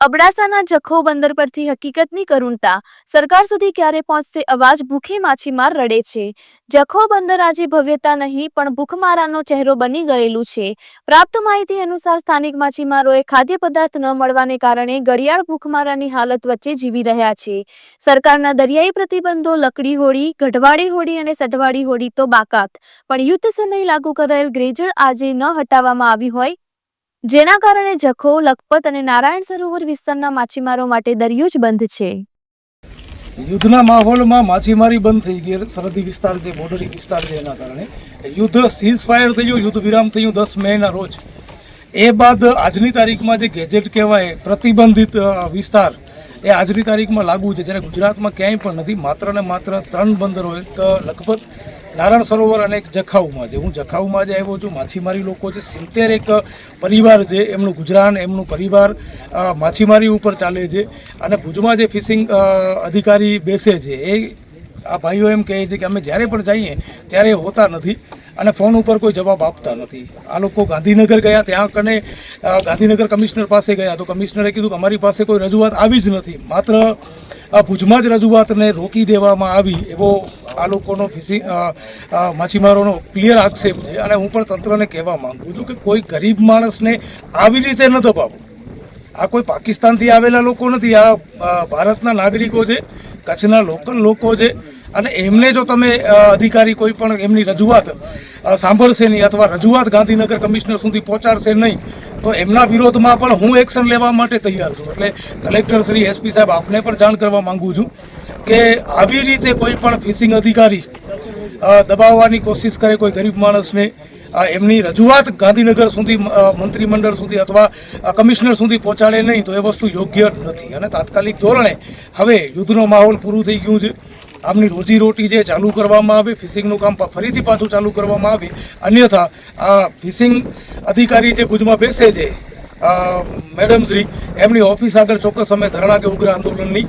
અબડાસાના જખો બંદર પરથી હકીકતની કરુણતા. સરકાર સુધી ક્યારે પહોંચશે અવાજ ભૂખી માછીમાર રડે છે. જખો બંદર આજે ભવ્યતા નહીં, પણ ભૂખમારાનો ચહેરો બની ગયેલું છે. પ્રાપ્ત માહિતી અનુસાર સ્થાનિક માછીમારોએ ખાદ્ય પદાર્થ ન મળવાને કારણે ઘડિયાળ ભૂખમારાની હાલત વચ્ચે જીવી રહ્યા છે. સરકારના દરિયાઈ પ્રતિબંધો, લકડી હોડી ગઢવાડી હોડી અને સઢવાડી હોડી તો બાકાત. પણ યુદ્ધ સમયે લાગુ કરાયેલ ગ્રેજર આજે ન હટાવવામાં આવી હોય જેના કારણે જખો, લખપત અને નારાયણ સરોવર વિસ્તારના માછીમારો માટે દરિયો જ બંધ છે. યુદ્ધના માહોલમાં માછીમારી બંધ થઈ ગઈ. સરહદી વિસ્તાર જે, બોર્ડરી વિસ્તાર છે એના કારણે યુદ્ધ સીઝ ફાયર થયું યુદ્ધ વિરામ થયું દસ મેના રોજ. એ બાદ આજની તારીખમાં જે ગેજેટ કહેવાય, પ્રતિબંધિત વિસ્તાર એ આજની તારીખમાં લાગુ છે. જ્યારે ગુજરાતમાં ક્યાંય પણ નથી, માત્ર ને માત્ર ત્રણ બંદરો, એક લખપત, નારાયણ સરોવર અને એક જખાઉમાં છે. હું જખાઉમાં જે આવ્યો છું. માછીમારી લોકો છે. સિત્તેર એક પરિવાર છે. એમનું ગુજરાન, એમનું પરિવાર માછીમારી ઉપર ચાલે છે. અને ભુજમાં જે ફિશિંગ અધિકારી બેસે છે, એ આ ભાઈઓ એમ કહે છે કે અમે જ્યારે પણ જઈએ, ત્યારે હોતા નથી. અને ફોન ઉપર કોઈ જવાબ આપતા નથી. આ લોકો ગાંધીનગર ગયા, ત્યાં કને ગાંધીનગર કમિશનર પાસે ગયા. તો કમિશનરે કીધું કે અમારી પાસે કોઈ રજૂઆત આવી જ નથી. માત્ર આ ભુજમાં જ રજૂઆતને રોકી દેવામાં આવી એવો આ લોકોનો ફિશિંગ માછીમારોનો ક્લિયર આક્ષેપ છે. અને હું પણ તંત્રને કહેવા માગું છું કે કોઈ ગરીબ માણસને આવી રીતે ન દબાવો. આ કોઈ પાકિસ્તાનથી આવેલા લોકો નથી. આ ભારતના નાગરિકો છે, કચ્છના લોકલ લોકો છે. અને એમને જો તમે અધિકારી કોઈ પણ એમની રજૂઆત સાંભળશે નહીં અથવા રજૂઆત ગાંધીનગર કમિશનર સુધી પહોંચાડશે નહીં, તો એમના વિરોધમાં પણ હું એક્શન લેવા માટે તૈયાર છું. એટલે કલેક્ટર શ્રી એસપી સાહેબ, આપને પણ જાણ કરવા માંગુ છું કે આવી રીતે કોઈ પણ ફિશિંગ અધિકારી દબાવવાની કોશિશ કરે કોઈ ગરીબ માણસને એમની રજૂઆત ગાંધીનગર સુધી મંત્રીમંડળ સુધી અથવા કમિશનર સુધી પહોંચાડે નહીં, તો એ વસ્તુ યોગ્ય નથી. અને તાત્કાલિક ધોરણે હવે યુદ્ધનો માહોલ પૂરું થઈ ગયું છે. આમની રોજીરોટી જે ચાલુ કરવામાં આવે, ફિશિંગનું કામ ફરીથી પાછું ચાલુ કરવામાં આવે. અન્યથા, આ ફિશિંગ અધિકારી જે ભુજમાં બેસે છે મેડમ શ્રી, એમની ઓફિસ આગળ ચોક્કસ અમે ધરણા કે ઉગ્ર આંદોલનની